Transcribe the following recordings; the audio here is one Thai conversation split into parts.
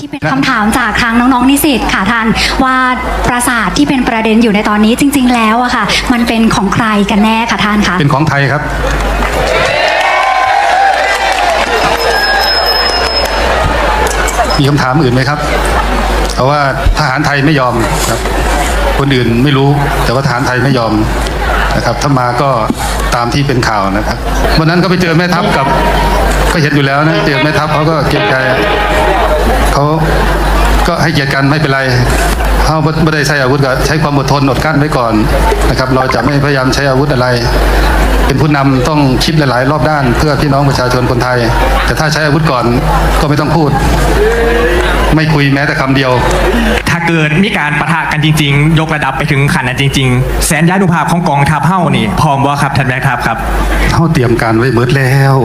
ที่เป็นคำถามจากทางน้องๆนิสิตค่ะท่านว่าปราสาทที่เป็นประเด็นอยู่ในตอนนี้จริง ๆ แล้วอะค่ะ มันเป็นของใครกันแน่ค่ะท่านคะเป็นของไทยครับ มีคำถามอื่นไหมครับ เพราะว่าทหารไทยไม่ยอมครับ คนอื่นไม่รู้ แต่ว่าทหารไทยไม่ยอมนะครับถ้ามาก็ตามที่เป็นข่าวนะครับวันนั้นก็ไปเจอแม่ทัพกับ ก็เห็นอยู่แล้วนะเจอแม่ทัพเขาก็เกรงใจเขาก็ ให้เกียรติกันไม่เป็นไรเขาไม่ได้ใช้อาวุธก็ใช้ความอดทนอดกลั้นไว้ก่อนนะครับ เราจะไม่พยายามใช้อาวุธอะไร เป็นผู้นำต้องคิดหลาย ๆ รอบด้าน เพื่อพี่น้องประชาชนคนไทย แต่ถ้าใช้อาวุธก่อนก็ไม่ต้องพูด ไม่คุยแม้แต่คำเดียว ถ้าเกิดมีการปะทะกันจริง ๆ ยกระดับไปถึงขนาดจริง ๆ แสนยานุภาพของกองทัพเฮ้านี่ พร้อมว่าครับท่านแม่ทัพครับเขาเตรียมการไว้เบิดแล้ว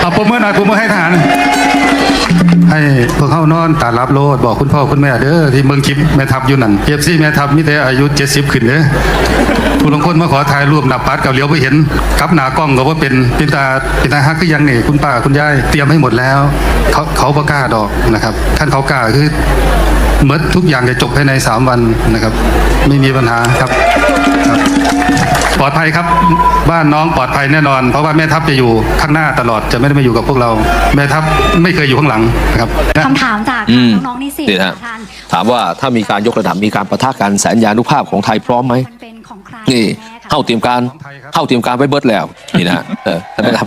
เอาประเมินหน่อยประเมินให้ทหารให้พ วกเขานอนตารับโลดบอกคุณพ่อคุณแม่เด้อที่เมืองคลิปแม่ทัพอยู่นั่นเอฟซีแม่ทัพมีแต่อายุ70ขึ้นเด้อผู้ลงคนมาขอถ่ายรูปหนับปัดกับเหลียวไปเห็นกับหนากล้องก็ว่าเป็นเป็นตาเป็นตาฮักคือยังนี่คุณป้าคุณยายเตรียมให้หมดแล้วเขาเขาประกล้าดอกนะครับท่านเขากล้าคือเมดทุกอย่างจะจบภายในสามวันนะครับ ไม่มีปัญหาครับ ลอดภัยครับ บ้านน้องปลอดภัยแน่นอน เพราะว่าแม่ทัพจะอยู่ข้างหน้าตลอดจะไม่ได้มาอยู่กับพวกเรา แม่ทัพไม่เคยอยู่ข้างหลังนะครับคำถามจากอืมน้องๆนิสิตนี่นะค่ะท่านถามว่าถ้ามีการยกระดับมีการประทะกันแสนยานุภาพของไทยพร้อมไหม มันเป็นของใครนี่แน่ค่ะ เข้าเตรียมการเข้าเตรียมการไว้เบิดแล้วนี่นะเออท่านประธาน